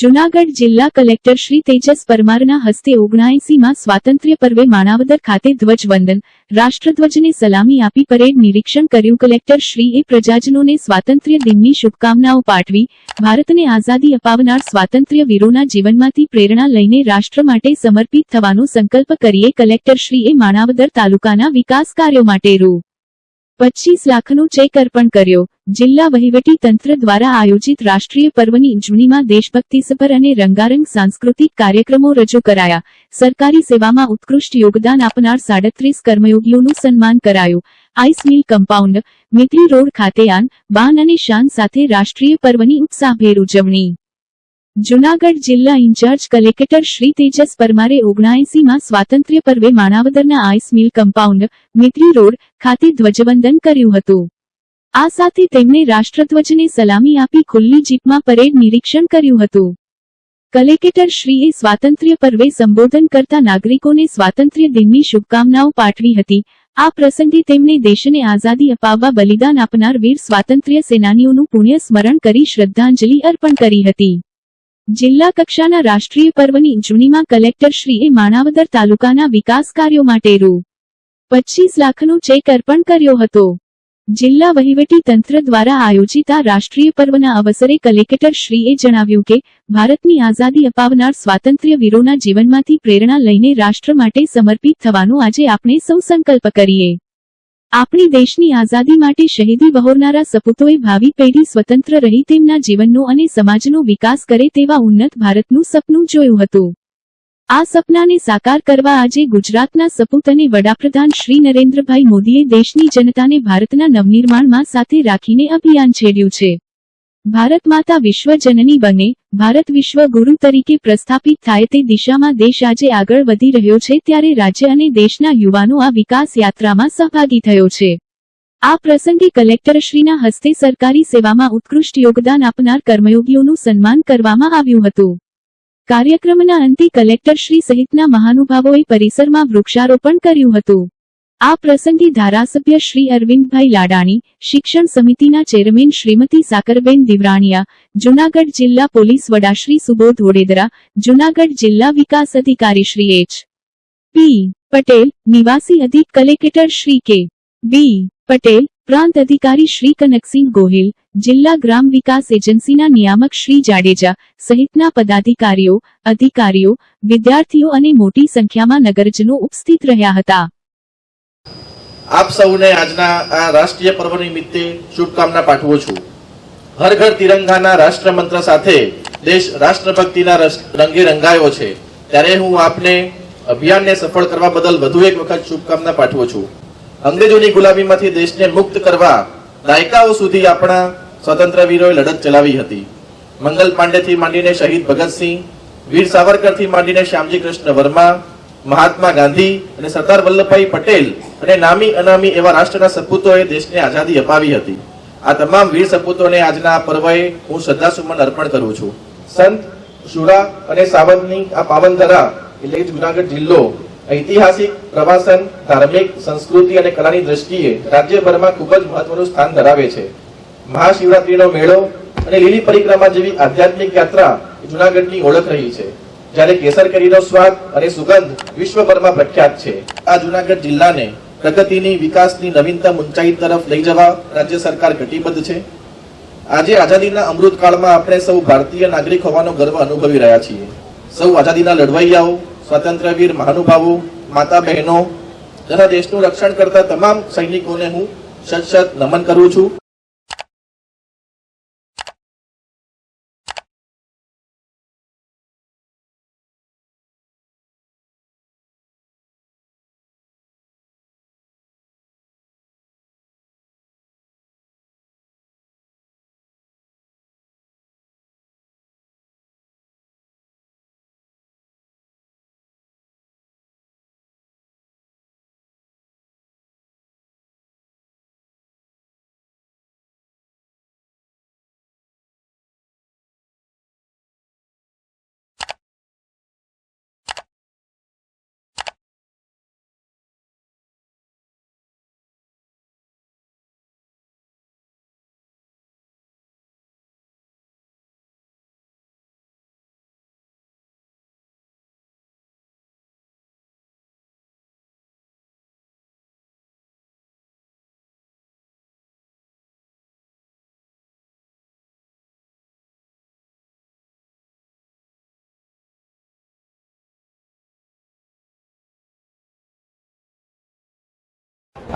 જુનાગઢ જિલ્લા કલેક્ટર શ્રી તેજસ પરમારના હસ્તે ઓગણાએસીમાં સ્વાતંત્ર્ય પર્વે માણાવદર ખાતે ધ્વજવંદન, રાષ્ટ્રધ્વજને સલામી આપી પરેડ નિરીક્ષણ કર્યું. કલેક્ટર શ્રીએ પ્રજાજનોને સ્વાતંત્ર્ય દિનની શુભકામનાઓ પાઠવી, ભારતને આઝાદી અપાવનાર સ્વાતંત્ર્ય વીરોના જીવનમાંથી પ્રેરણા લઈને રાષ્ટ્ર માટે સમર્પિત થવાનો સંકલ્પ કરીએ. કલેક્ટર શ્રીએ માણાવદર તાલુકાના વિકાસ કાર્યો માટે રૂ. પચીસ લાખનો ચેક અર્પણ કર્યો. જિલ્લા વહીવટી તંત્ર દ્વારા આયોજિત રાષ્ટ્રીય પર્વની ઉજવણીમાં દેશભક્તિસભર અને રંગારંગ સાંસ્કૃતિક કાર્યક્રમો રજૂ કરાયા. સરકારી સેવામાં ઉત્કૃષ્ટ યોગદાન આપનાર સાડત્રીસ કર્મયોગીઓનું સન્માન કરાયું. Ice mill compound, Mitri road ખાતે આન, બાન અને શાન સાથે રાષ્ટ્રીય પર્વની ઉત્સાહભેર ઉજવણી. જુનાગઢ જિલ્લા ઇન્ચાર્જ કલેક્ટર શ્રી તેજસ પરમારે ઓગણાએસીમાં સ્વાતંત્ર્ય પર્વે માણાવદરના ice mill compound, Mitri road ખાતે ધ્વજવંદન કર્યું હતું. આ સાથે તેમણે રાષ્ટ્રધ્વજને સલામી આપી ખુલ્લી જીપમાં પરેડ નિરીક્ષણ કર્યું હતું. કલેક્ટર શ્રીએ સ્વાતંત્ર્ય પર્વે સંબોધન કરતા નાગરિકોને સ્વાતંત્ર્ય દિનની શુભકામનાઓ પાઠવી હતી. આ પ્રસંગે તેમણે દેશને આઝાદી અપાવવા બલિદાન આપનાર વીર સ્વાતંત્ર્ય સેનાનીઓનું પુણ્ય સ્મરણ કરી શ્રદ્ધાંજલિ અર્પણ કરી હતી. જિલ્લા કક્ષાના રાષ્ટ્રીય પર્વની ઉજવણીમાં કલેક્ટર શ્રીએ માણાવદર તાલુકાના વિકાસ કાર્યો માટે રૂ. પચીસ લાખનો ચેક અર્પણ કર્યો હતો. જિલ્લા વહીવટી તંત્ર દ્વારા આયોજિત આ રાષ્ટ્રીય પર્વના અવસરે કલેક્ટર શ્રીએ જણાવ્યું કે, ભારતની આઝાદી અપાવનાર સ્વાતંત્ર્ય વીરોના જીવનમાંથી પ્રેરણા લઈને રાષ્ટ્ર માટે સમર્પિત થવાનો આજે આપણે સૌ સંકલ્પ કરીએ. આપણી દેશની આઝાદી માટે શહીદી વહોરનારા સપૂતોએ ભાવિ પેઢી સ્વતંત્ર રહી તેમના જીવનનો અને સમાજનો વિકાસ કરે તેવા ઉન્નત ભારતનું સપનું જોયું હતું. આ સપનાને સાકાર કરવા આજે ગુજરાતના સપૂત અને વડાપ્રધાન શ્રી નરેન્દ્રભાઈ મોદીએ દેશની જનતાને ભારતના નવનિર્માણમાં સાથે રાખીને અભિયાન છેડ્યું છે. ભારત માતા વિશ્વ જનની બને, ભારત વિશ્વ ગુરુ તરીકે પ્રસ્થાપિત થાય તે દિશામાં દેશ આજે આગળ વધી રહ્યો છે ત્યારે રાજ્ય અને દેશના યુવાનો આ વિકાસ યાત્રામાં સહભાગી થયો છે. આ પ્રસંગે કલેક્ટરશ્રીના હસ્તે સરકારી સેવામાં ઉત્કૃષ્ટ યોગદાન આપનાર કર્મયોગીઓનું સન્માન કરવામાં આવ્યું હતું. કાર્યક્રમના અંતે કલેક્ટરશ્રી સહિતના મહાનુભાવોએ પરિસરમાં વૃક્ષારોપણ કર્યું હતું. આ પ્રસંગે ધારાસભ્ય શ્રી અરવિંદભાઈ લાડાણી, શિક્ષણ સમિતિના ચેરમેન શ્રીમતી સાકરબેન દિવરાણીયા, જુનાગઢ જિલ્લા પોલીસ વડા શ્રી સુબોધ વડેદરા જુનાગઢ જિલ્લા વિકાસ અધિકારી શ્રી એચ. પી. પટેલ, નિવાસી અધિક કલેક્ટર શ્રી કે. બી. પટેલ, પ્રાંત અધિકારી શ્રી કનકસિંહ ગોહિલ જિલ્લા ગ્રામ વિકાસ એજન્સીના નિયામક શ્રી જાડેજા સહિતના પદાધિકારીઓ, અધિકારીઓ, વિદ્યાર્થીઓ અને મોટી સંખ્યામાં નગરજનો ઉપસ્થિત રહ્યા હતા. આપ સૌને આજના આ રાષ્ટ્રીય પર્વ નિમિત્તે શુભકામના પાઠવું છું. હર ઘર તિરંગાના રાષ્ટ્ર મંત્ર સાથે દેશ રાષ્ટ્રભક્તિના રંગે રંગાયો છે. ત્યારે હું આપને અભિયાનને સફળ કરવા બદલ વધુ એક વખત શુભકામના પાઠવું છું. અંગ્રેજોની ગુલામીમાંથી દેશને મુક્ત કરવા દાયકાઓ સુધી આપણા સ્વતંત્ર વીરોએ લડત ચલાવી હતી. મંગલ પાંડેથી માંડીને શહીદ ભગતસિંહ વીર સાવરકરથી માંડીને શ્યામજી કૃષ્ણ વર્મા, મહાત્મા ગાંધી અને સરદાર વલ્લભભાઈ પટેલ અને નામી અનામી એવા રાષ્ટ્રના સપૂતોએ દેશને આઝાદી અપાવી હતી. આ તમામ વીર સપૂતોને આજના પર્વએ હું શ્રદ્ધાસુમન અર્પણ કરું છું. સંત શુરા અને સાવંતની આ પાવન ધરા એટલે જુનાગઢ જિલ્લો ઐતિહાસિક, પ્રવાસન, ધાર્મિક, સંસ્કૃતિ અને કલાની દ્રષ્ટિએ રાજ્યભરમાં ખૂબ જ મહત્વનું સ્થાન ધરાવે છે. મહાશિવરાત્રીનો મેળો અને લીલી પરિક્રમા જેવી આધ્યાત્મિક યાત્રા જુનાગઢની ઓળખ રહી છે, જ્યારે કેસર કેરીનો સ્વાદ અને સુગંધ વિશ્વભરમાં પ્રખ્યાત છે. આ જુનાગઢ જિલ્લાને પ્રગતિની, વિકાસની નવીનતમ ઊંચાઈ તરફ લઈ જવા રાજ્ય સરકાર કટિબદ્ધ છે. આજે આઝાદીના અમૃતકાળમાં આપણે સૌ ભારતીય નાગરિક હોવાનો ગર્વ અનુભવી રહ્યા છીએ. સૌ આઝાદીના લડવૈયાઓ સ્વાતંત્ર્યવીર મહાનુભાવો માતા બહેનો તથા દેશનું રક્ષણ કરતા તમામ સૈનિકોને હું સત શત નમન કરું છું.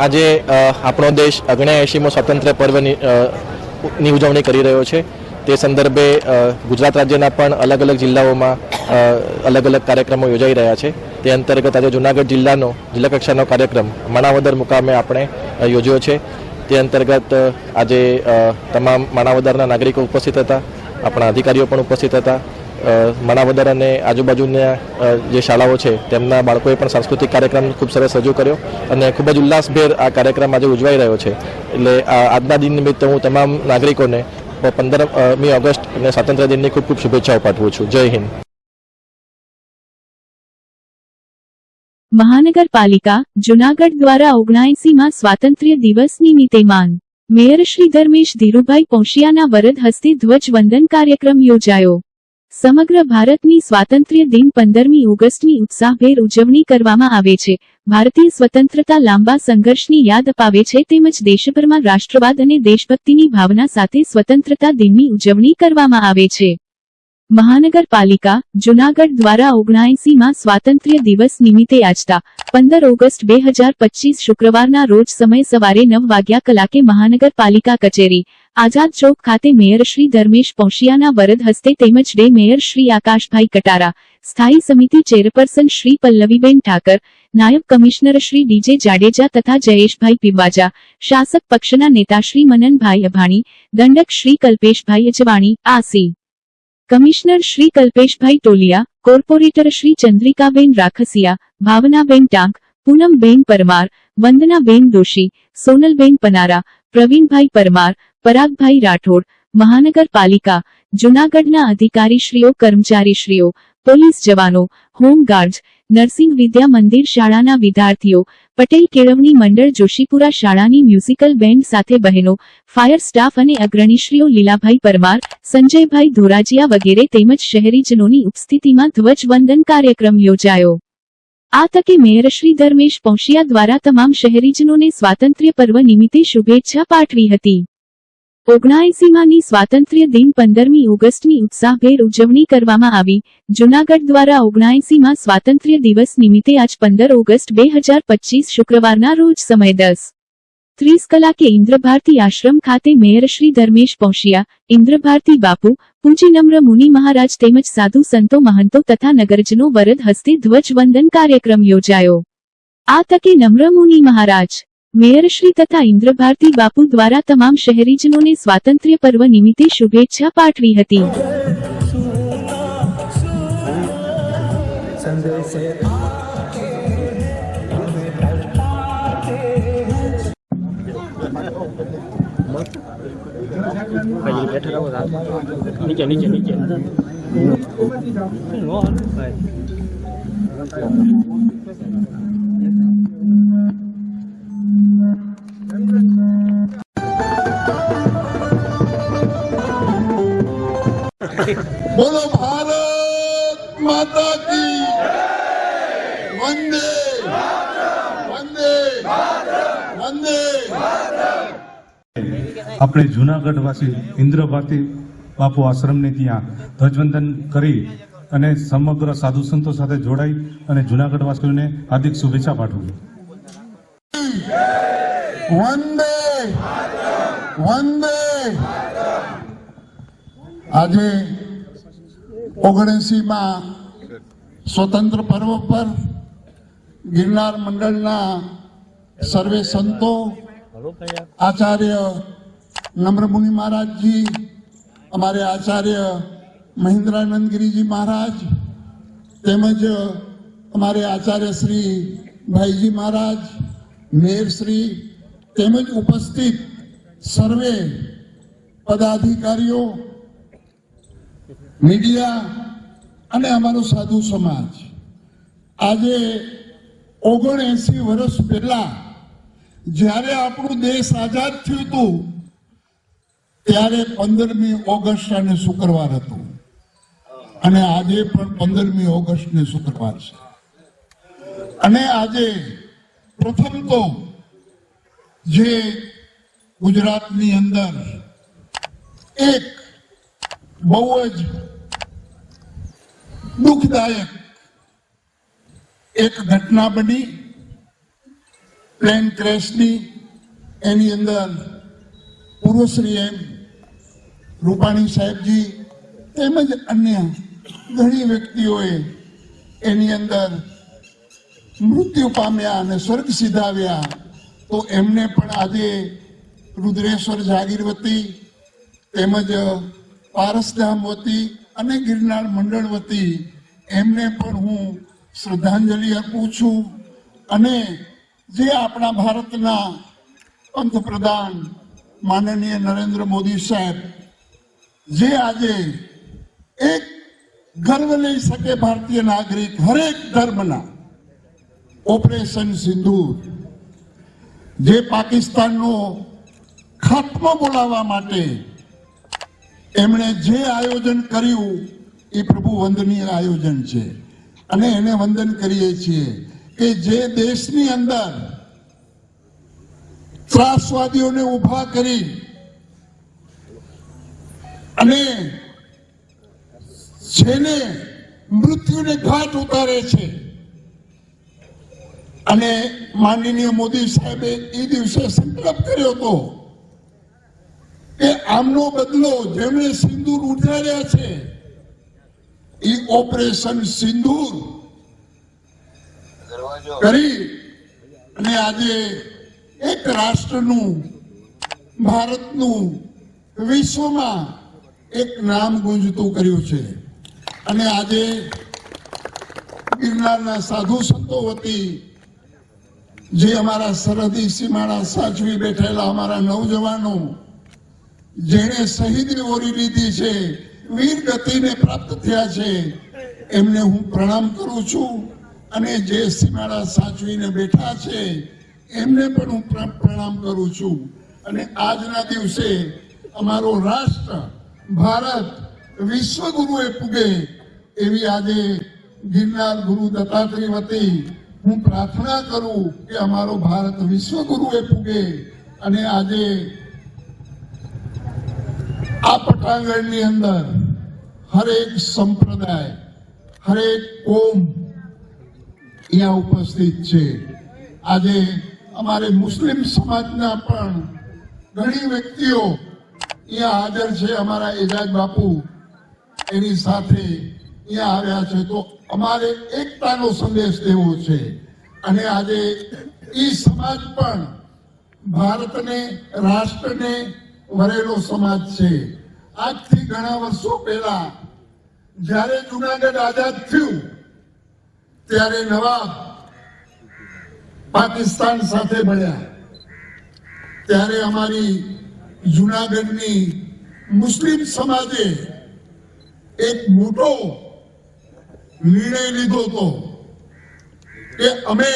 આજે આપણો દેશ અગ્નેએંશીમો સ્વાતંત્ર્ય પર્વની ની ઉજવણી કરી રહ્યો છે. તે સંદર્ભે ગુજરાત રાજ્યના પણ અલગ અલગ જિલ્લાઓમાં અલગ અલગ કાર્યક્રમો યોજાઈ રહ્યા છે. તે અંતર્ગત આજે જૂનાગઢ જિલ્લાનો, જિલ્લા કક્ષાનો કાર્યક્રમ, માણાવદર મુકામે આપણે યોજ્યો છે. તે અંતર્ગત આજે તમામ માણાવદરના નાગરિકો ઉપસ્થિત હતા. આપણા અધિકારીઓ પણ ઉપસ્થિત હતા. માણાવદર અને આજુબાજુના જે શાળાઓ છે, તેમના બાળકોએ પણ સાંસ્કૃતિક કાર્યક્રમ ખૂબ સરસ રજૂ કર્યો અને ખૂબ જ ઉલ્લાસભેર આ કાર્યક્રમ આજે ઉજવાઈ રહ્યો છે. એટલે આજના દિન નિમિત્તે હું તમામ નાગરિકોને પંદરમી ઓગસ્ટ અને સ્વાતંત્ર્ય દિનની ખૂબ ખૂબ શુભેચ્છાઓ પાઠવું છું. જય હિન્દ. મહાનગરપાલિકા, જુનાગઢ દ્વારા ઓગણાએસીમાં સ્વાતંત્ર્ય દિવસની નીતેમાન માન મેયર શ્રી ધર્મેશ ધીરુભાઈ પોશિયાના વરદ હસ્તે ધ્વજવંદન કાર્યક્રમ યોજાયો. સમગ્ર ભારતની સ્વાતંત્ર્ય દિન પંદરમી ઓગસ્ટની ઉત્સાહભેર ઉજવણી કરવામાં આવે છે. ભારતીય સ્વતંત્રતા લાંબા સંઘર્ષની યાદ અપાવે છે તેમજ દેશભરમાં રાષ્ટ્રવાદ અને દેશભક્તિની ભાવના સાથે સ્વતંત્રતા દિનની ઉજવણી કરવામાં આવે છે. મહાનગરપાલિકા, જુનાગઢ દ્વારા ઓગણાએસીમાં સ્વાતંત્ર્ય દિવસ નિમિત્તે આજતા પંદર ઓગસ્ટ બે હજાર પચીસ શુક્રવારના રોજ સમય સવારે નવ વાગ્યા કલાકે મહાનગરપાલિકા કચેરી, આઝાદ ચોક ખાતે મેયર શ્રી ધર્મેશ પોશિયાના વરદ હસ્તે તેમજ ડે મેયર શ્રી આકાશભાઈ કટારા, સ્થાયી સમિતિ ચેરપર્સન શ્રી પલ્લવીબેન ઠાકર, નાયબ કમિશનર શ્રી ડીજે જાડેજા તથા જયેશભાઈ પીવાજા, શાસક પક્ષના નેતા શ્રી મનનભાઈ અભાણી, દંડક શ્રી કલ્પેશભાઈ અજવાણી, આસી. કમિશનર શ્રી કલ્પેશભાઈ ટોલિયા, કોર્પોરેટર શ્રી ચંદ્રિકાબેન રાખસિયા, ભાવનાબેન ટાંક, પૂનમબેન પરમાર, વંદનાબેન દોશી, સોનલબેન પનારા, પ્રવીણભાઈ પરમાર, પરાગભાઈ રાઠોડ, મહાનગરપાલિકા, જૂનાગઢના અધિકારીશ્રીઓ, કર્મચારીશ્રીઓ, પોલીસ જવાનો, home guards nursing Vidya Mandir શાળાના વિદ્યાર્થીઓ, પટેલ કેળવણી મંડળ જોશીપુરા શાળાની મ્યુઝિકલ બેન્ડ સાથે બહેનો, ફાયર સ્ટાફ અને અગ્રણીશ્રીઓ લીલાભાઈ પરમાર, સંજયભાઈ ધોરાજીયા વગેરે તેમજ શહેરીજનોની ઉપસ્થિતિમાં ધ્વજવંદન કાર્યક્રમ યોજાયો. આ તકે મેયરશ્રી ધર્મેશ પોંશિયા દ્વારા તમામ શહેરીજનોને સ્વાતંત્ર્ય પર્વ નિમિત્તે શુભેચ્છા પાઠવી હતી. ઓગણાએસીમાંની સ્વાતંત્ર્ય દિન પંદરમી ઓગસ્ટની ઉત્સાહભેર ઉજવણી કરવામાં આવી. જૂનાગઢ દ્વારા ઓગણાએસીમાં સ્વાતંત્ર્ય દિવસ નિમિત્તે આજ પંદર ઓગસ્ટ બે શુક્રવારના રોજ સમય દસ. ત્રીસ કલાકે ઇન્દ્રભારતી આશ્રમ ખાતે મેયર શ્રી ધર્મેશ પોંશિયા, ઇન્દ્રભારતી બાપુ પૂંજી નમ્ર મુનિ મહારાજ તેમજ સાધુ સંતો મહંતો તથા નગરજનો વરદ હસ્તે ધ્વજવંદન કાર્યક્રમ યોજાયો. આ તકે નમ્ર મુનિ મહારાજ મેયરશ્રી તથા ઇન્દ્રભારતી બાપુ દ્વારા તમામ શહેરીજનોને સ્વાતંત્ર્ય પર્વ નિમિત્તે શુભેચ્છા પાઠવી હતી. નીચે નીચે. બોલો ભારત માતા કી વંદે વંદે વંદે આપણે જુનાગઢ વાસી ઇન્દ્ર ભારતી બાપુ આશ્રમને ત્યાં ધ્વજવંદન કરી અને સમગ્ર સાધુ સંતો સાથે જોડાઈ અને જુનાગઢ વાસીઓને હાર્દિક શુભેચ્છા પાઠવું. વંદે વંદે આજે ઓગણસી માં સ્વતંત્ર પર્વ પર ગિરનાર મંડળના સર્વે સંતો, આચાર્ય નમ્રમુનિ મહારાજજી, અમારે આચાર્ય મહિન્દ્રાનંદ ગિરિજી મહારાજ, તેમજ અમારે આચાર્ય શ્રી ભાઈજી મહારાજ, મેયર શ્રી, તેમજ ઉપસ્થિત સર્વે પદાધિકારીઓ મીડિયા અને અમારો સાધુ સમાજ આજે ઓગણએસી વર્ષ પહેલા જ્યારે આપણું દેશ આઝાદ થયું હતું, ત્યારે પંદરમી ઓગસ્ટ અને શુક્રવાર હતું. અને આજે પણ પંદરમી ઓગસ્ટ ને શુક્રવાર છે. અને આજે પ્રથમ તો જે ગુજરાતની અંદર એક બહુ જ દુઃખદાયક એક ઘટના બની. પ્લેન ક્રેશની, એની અંદર પૂર્વશ્રી એમ રૂપાણી સાહેબજી તેમજ અન્ય ઘણી વ્યક્તિઓએ એની અંદર મૃત્યુ પામ્યા અને સ્વર્ગ સિધાવ્યા. તો એમને પણ આજે રુદ્રેશ્વર જાગીર વતી તેમજ પારસધામ વતી અને ગિરનાર મંડળ વતી એમને પણ હું શ્રદ્ધાંજલિ આપું છું અને જે આપણા ભારતના પંતપ્રધાન માનનીય નરેન્દ્ર મોદી સાહેબ, જે આજે એક ગર્વ લઈ શકે ભારતીય નાગરિક હરેક ધર્મના, ઓપરેશન સિંધુર જે પાકિસ્તાનનો ખાત્મો બોલાવવા માટે એમણે જે આયોજન કર્યું, એ પ્રભુ વંદનીય આયોજન છે. અને એને વંદન કરીએ છીએ કે જે દેશની અંદર ત્રાસવાદીઓને ઊભા કરી અને છેને મૃત્યુને ઘાટ ઉતારે છે. અને માનનીય મોદી સાહેબે એ દિવસે સંકલ્પ કર્યો હતો કે આમનો બદલો જેમણે સિંદૂર ઉઠાડ્યા છે એ ઓપરેશન સિંદૂર કરી અને આજે એક રાષ્ટ્રનું ભારતનું વિશ્વમાં એક નામ ગુંજતું કર્યું છે. અને આજે ગિરનારના સાધુ સંતો વતી જે અમારા સરહદી સીમાડા સાચવી બેઠેલા અમારા નવજવાનો જેણે શહીદી ઓરી લીધી છે, વીર ગતિને પ્રાપ્ત થયા છે, એમને હું પ્રણામ કરું છું અને જે સીમાડા સાચવીને બેઠા છે, એમને પણ હું પ્ર- પ્રણામ કરું છું. અને આજના દિવસે અમારો રાષ્ટ્ર, ભારત, વિશ્વગુરુએ પૂગે એવી આજે ગિરનાર ગુરુ દત્તાત્રી વતી હું પ્રાર્થના કરું કે અમારો ભારત વિશ્વગુરુએ પૂગે અને આજે આ પટાંગણની અંદર હરેક સંપ્રદાય, હરેક કોમ અહીંયા ઉપસ્થિત છે. આજે અમારે મુસ્લિમ સમાજના પણ ઘણી વ્યક્તિઓ અહીંયા હાજર છે, અમારા એજાજ બાપુ એની સાથે અહીંયા આવ્યા છે. તો અમારે એકતાનો સંદેશ દેવો છે. અને આજે એ સમાજ પણ ભારતને, રાષ્ટ્રને વરેલો સમાજ છે. આજથી ઘણા વર્ષો પહેલા જ્યારે જુનાગઢ આઝાદ થયું, ત્યારે નવાબ પાકિસ્તાન સાથે મળ્યા. ત્યારે અમારી જુનાગઢની મુસ્લિમ સમાજે એક મોટો નિર્ણય લીધો હતો કે અમે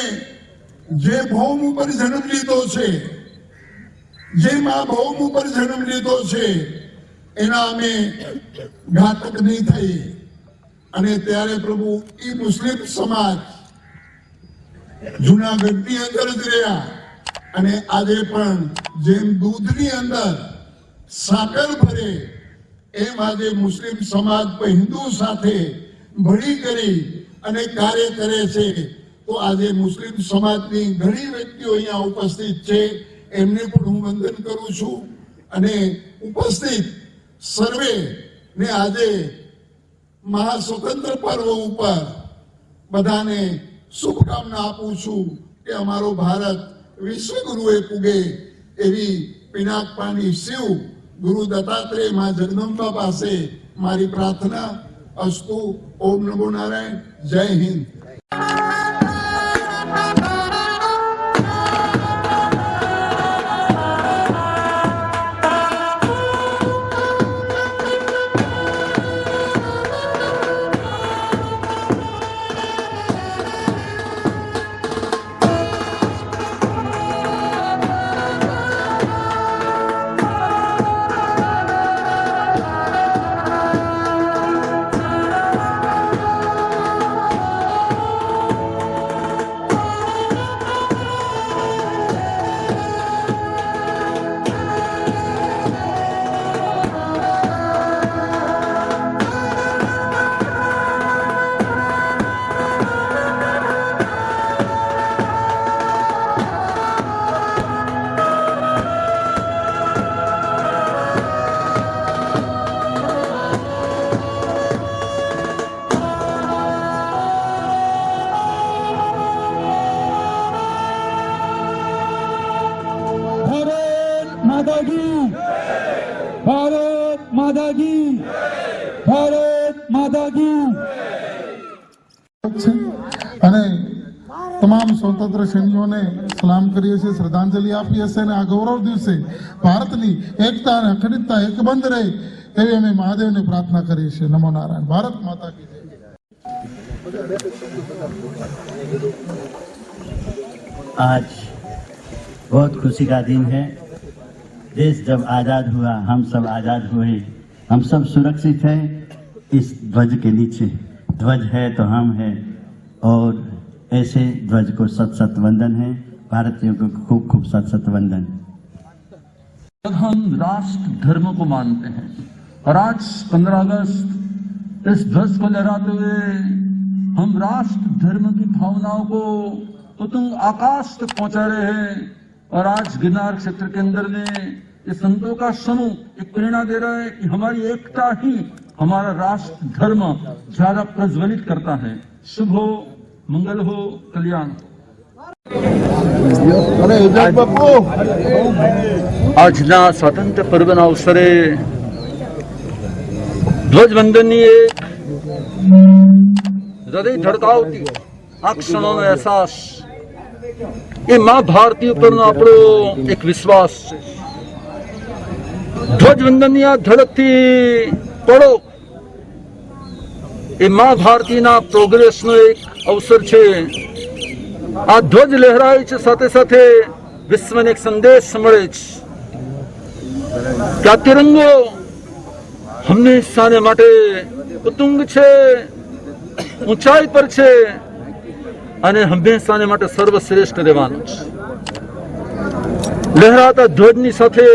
જે ભૌમ ઉપર જન્મ લીધો છે જે મા ભૌમ ઉપર જન્મ લીધો છે, એના અમે ઘાતક નહીં થઈ અને ત્યારે પ્રભુ એ મુસ્લિમ સમાજ જુનાગઢની અંદર જ રહ્યા. અને આજે પણ જેમ દૂધની અંદર સાકર ભરે, એમ આજે મુસ્લિમ સમાજ હિન્દુ સાથે ભળી કરી અને કાર્ય કરે છે. તો આજે મુસ્લિમ સમાજની ઘણી વ્યક્તિઓ અહીંયા ઉપસ્થિત છે. એમને પણ હું વંદન કરું છું અને ઉપસ્થિત સર્વે ને આજે મહાસ્વતંત્ર પર્વ ઉપર બધાને શુભકામના આપું છું કે અમારો ભારત વિશ્વગુરુએ પૂગે એવી પિનાક પાણી શિવ ગુરુ દત્તાત્રેયમાં જગદંબા પાસે મારી પ્રાર્થના અસ્તુ. ઓમ નમો નારાયણ. જય હિન્દ. કરીએ છીએ શ્રદ્ધાંજલિ આપીએ છીએ અને આ ગૌરવ દિવસે ભારતની એકતા અને અખંડિતતા એકબંધ રહે એવી અમે મહાદેવને પ્રાર્થના કરીએ છીએ નમો નારાયણ ભારત માતા કી જય आज बहुत खुशी का दिन है देश जब आज़ाद हुआ हम सब आज़ाद हुए हम सब सुरक्षित हैं इस ध्वज के नीचे ध्वज है तो हम हैं और ऐसे ध्वज को सत सत वंदन है भारतीयों को खूब खूब सत सत वंदन। जब हम राष्ट्र धर्म को मानते हैं, और आज 15 अगस्त, इस ध्वज को लहराते हुए हम राष्ट्र धर्म की भावनाओं को उतुंग आकाश तक पहुँचा रहे हैं, और आज गिरनार क्षेत्र के अंदर में ये संतों का समूह एक प्रेरणा दे रहा है कि हमारी एकता ही हमारा राष्ट्र धर्म ज़्यादा प्रज्वलित करता है। शुभ हो, मंगल हो, कल्याण हो। આજના સ્વાતંત્ર્ય પર્વના અવસરે ધ્વજવંદનની એક હૃદય ધડકાવતી આ ક્ષણોનો અહેસાસ. એ મા ભારતી ઉપરનો આપણો એક વિશ્વાસ છે. ધ્વજવંદનની આ ધડકથી પડો એ મા ભારતીના પ્રોગ્રેસનો એક અવસર છે. આ ધ્વજ લહેરાય છે, સાથે સાથે વિશ્વને એક સંદેશ મળે છે કે તિરંગો હંમેશાને માટે ઉતુંગ છે, ઊંચાઈ પર છે અને હંમેશાને માટે સર્વશ્રેષ્ઠ રહેવાનું છે. લહેરાતા ધ્વજની સાથે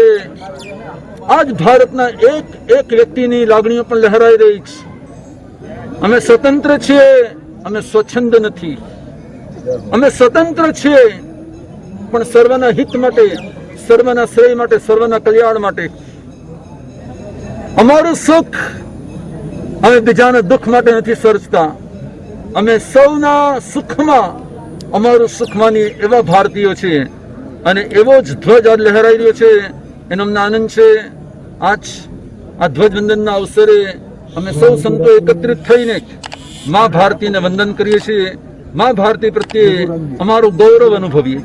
આજ ભારતના એક એક વ્યક્તિની લાગણીઓ પણ લહેરાઈ રહી છે. અમે સ્વતંત્ર છીએ, અમે સ્વચ્છંદ નથી. અમે સ્વતંત્ર છીએ, પણ સર્વના હિત માટે, સર્વના શ્રેય માટે, સર્વના કલ્યાણ માટે. અમારું સુખ અમે બીજાના દુઃખ માટે નથી સર્જતા. અમે સૌના સુખમાં અમારું સુખ માની એવા ભારતીયો છીએ. અને એવો જ ધ્વજ આજ લહેરાઈ રહ્યો છે. એનો અમને આનંદ છે. આજ આ ધ્વજવંદનના અવસરે અમે સૌ સંતો એકત્રિત થઈને મા ભારતીને વંદન કરીએ છીએ. મા ભારતી પ્રત્યે અમારું ગૌરવ અનુભવીએ